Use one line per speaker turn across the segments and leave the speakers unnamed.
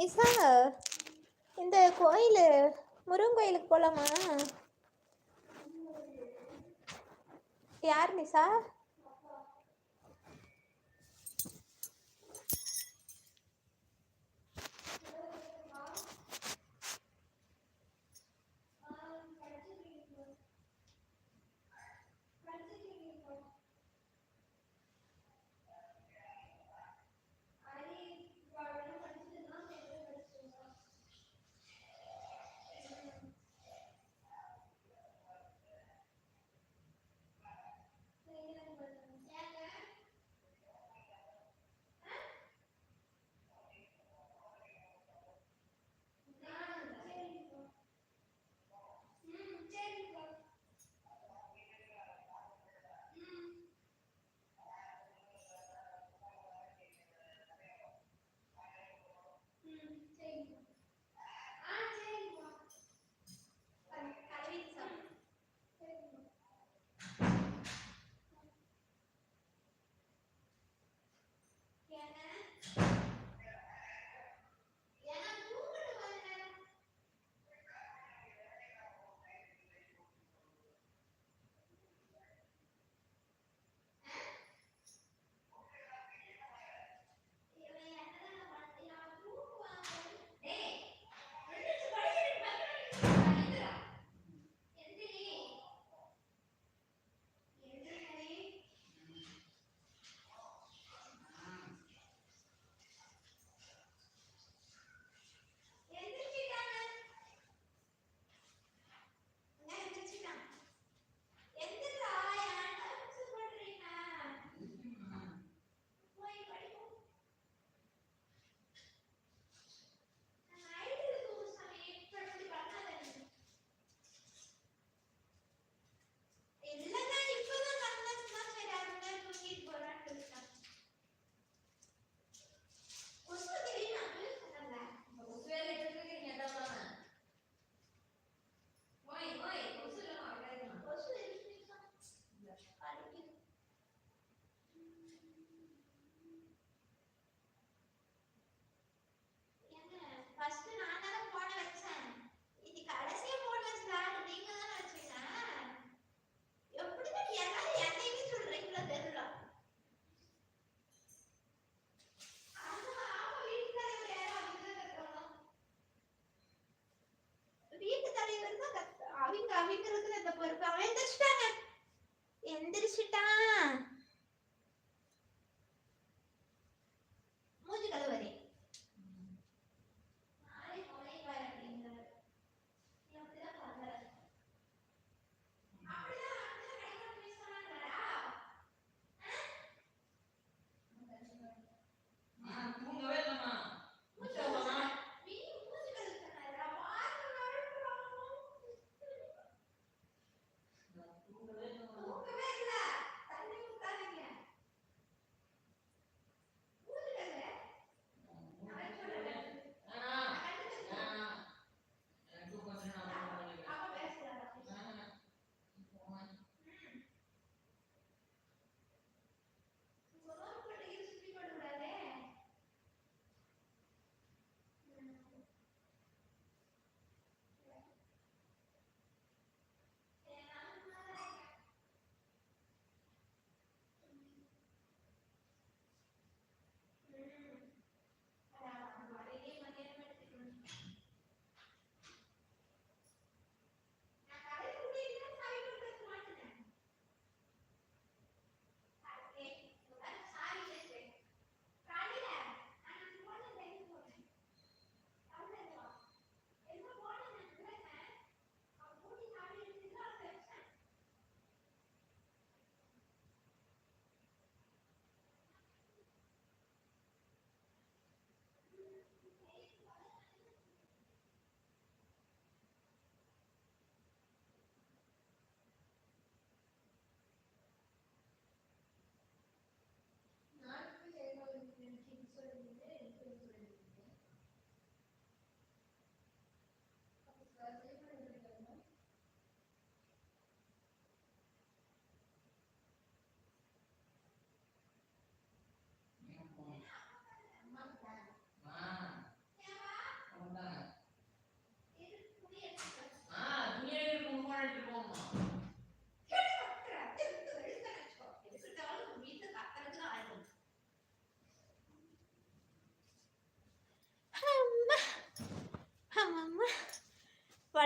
நிசா இந்த கோயில் முருகன் கோயிலுக்கு போகலாமா யார் நிசா?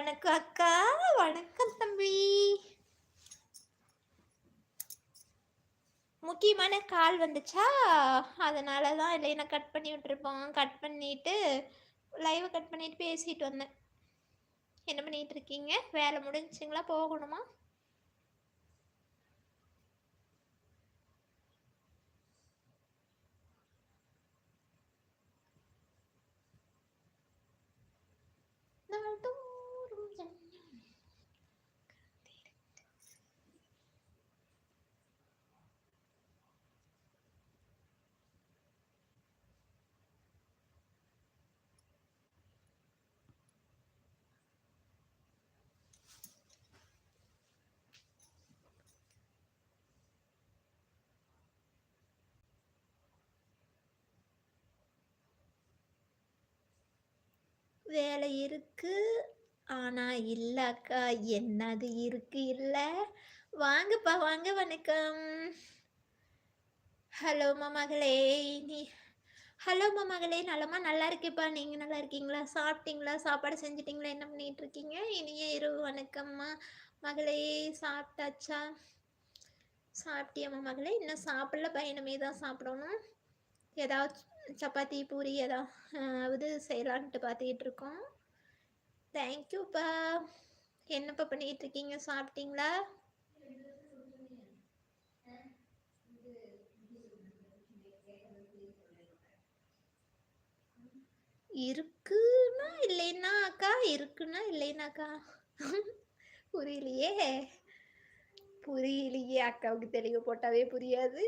வணக்கம் அக்கா வணக்கம் தம்பி. முக்கியமான கால் வந்துச்சா? அதனால தான் இல்லைன்னா கட் பண்ணி விட்டுருப்போம். கட் பண்ணிவிட்டு லைவை கட் பண்ணிவிட்டு பேசிட்டு வந்தேன். என்ன பண்ணிகிட்டு இருக்கீங்க? வேலை முடிஞ்சுங்களா? போகணுமா? வேலை இருக்கு. ஆனா இல்ல அக்கா என்னது இருக்கு? இல்ல. வாங்கப்பா வாங்க வணக்கம். ஹலோ மமகளே நீ ஹலோ மகளே நலமா நல்லா இருக்கேப்பா. நீங்க நல்லா இருக்கீங்களா? சாப்பிட்டீங்களா? சாப்பாடு செஞ்சிட்டீங்களா? என்ன பண்ணிட்டு இருக்கீங்க? இனிய இரவு வணக்கம்மா. மகளே சாப்பிட்டாச்சா? சாப்பிட்டியம்மா மகளே இன்னும் சாப்பிடல பையனமே தான் சாப்பிடணும். ஏதாச்சும் சப்பாத்தி பூரி ஏதாவது செய்யலான்ட்டு பார்த்துக்கிட்டு இருக்கோம் தேங்க்யூப்பா என்னப்பா பண்ணிகிட்டு இருக்கீங்க சாப்பிட்டீங்களா இருக்குன்னா இல்லைன்னா அக்கா இருக்குன்னா இல்லைன்னாக்கா புரியலையே. புரியலையே அக்காவுக்கு தெளிவு போட்டாவே புரியாது.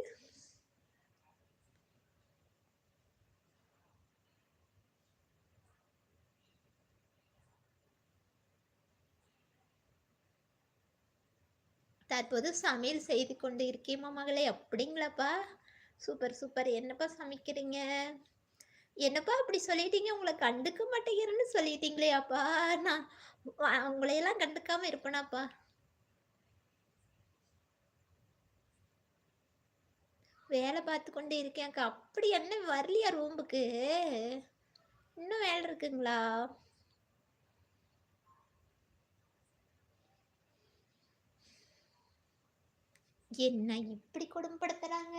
தற்போது சமையல் செய்து கொண்டு இருக்கேம்மா மகளே. அப்படிங்களாப்பா? Super super. என்னப்பா சமைக்கிறீங்க? என்னப்பா அப்படி சொல்லிட்டீங்க? உங்களை கண்டுக்க மாட்டேங்கிறேன்னு சொல்லிட்டீங்களே அப்பா. நான் உங்களையெல்லாம் கண்டுக்காம இருப்பேனாப்பா. வேலை பார்த்து கொண்டு இருக்கேன் அக்கா. அப்படி என்ன வரலையா ரூமுக்கு இன்னும் வேலை இருக்குங்களா? என்ன இப்படி கொடுமைப்படுத்துகிறாங்க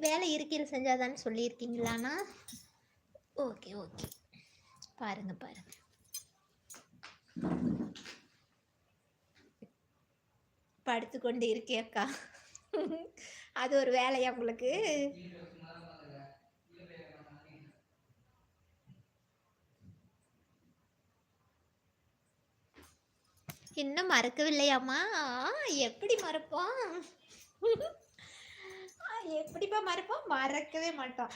வேலை இருக்கையில் செஞ்சாதான்னு சொல்லியிருக்கீங்களாண்ணா ஓகே ஓகே. பாருங்க பாருங்க. படுத்து கொண்டு இருக்கே அக்கா. அது ஒரு வேலையா உங்களுக்கு? இன்னும் மறக்கவில்லையாம்மா? எப்படி மறப்போம்? எப்படிப்பா மறப்போம்? மறக்கவே மாட்டோம்.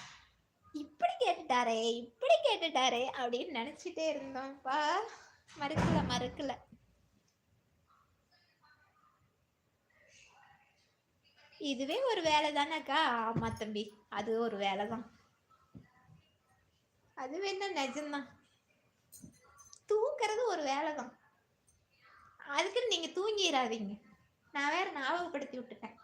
இப்படி கேட்டுட்டாரே இப்படி கேட்டுட்டாரே அப்படின்னு நினச்சிட்டே இருந்தோம்ப்பா. மறக்கல மறக்கல. இதுவே ஒரு வேலை தானேக்கா? ஆமா தம்பி அது ஒரு வேலை தான். அது வேணா நிஜம்தான். தூங்குறது ஒரு வேலை தான். அதுக்குன்னு நீங்கள் தூங்கிடாதீங்க நான் வேறு ஞாபகப்படுத்தி விட்டுட்டேன்.